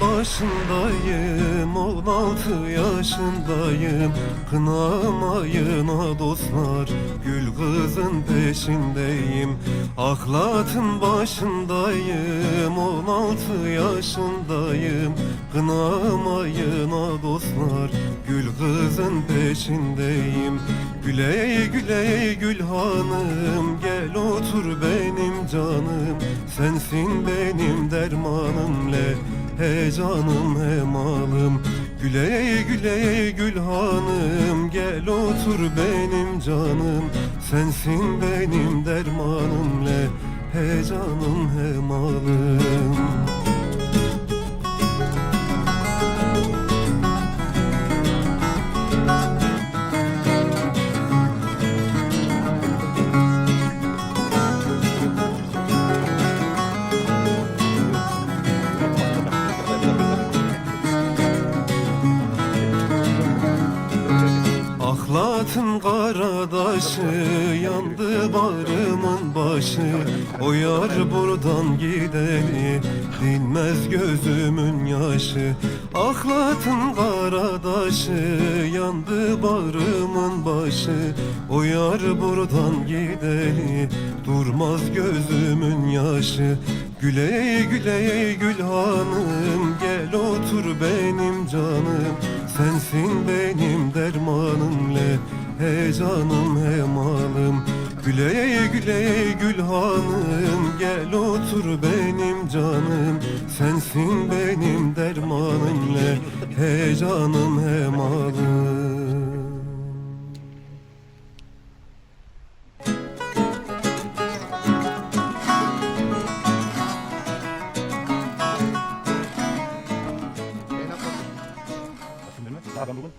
başındayım 16 yaşındayım. Kınamayın ha dostlar Gül kızın peşindeyim. Ahlatın başındayım 16 yaşındayım. Kınamayın ha dostlar Gül kızın peşindeyim. Güley güley gül hanım Gel otur benim canım. Sensin benim dermanım le He canım he malım Güley güley gül hanım. Gel otur benim canım. Sensin benim dermanım le He canım he malım Ahlatın karadaşı yandı barımın başı. O buradan gideni dinmez gözümün yaşı. Ahlatın karadaşı yandı barımın başı. O buradan gideni durmaz gözümün yaşı Güley güley gül hanım gel otur benim canım. Sensin benim dermanım le He canım he malım. Güley güley gül hanım Gel otur benim canım. Sensin benim dermanım le He canım he malım Adam'ın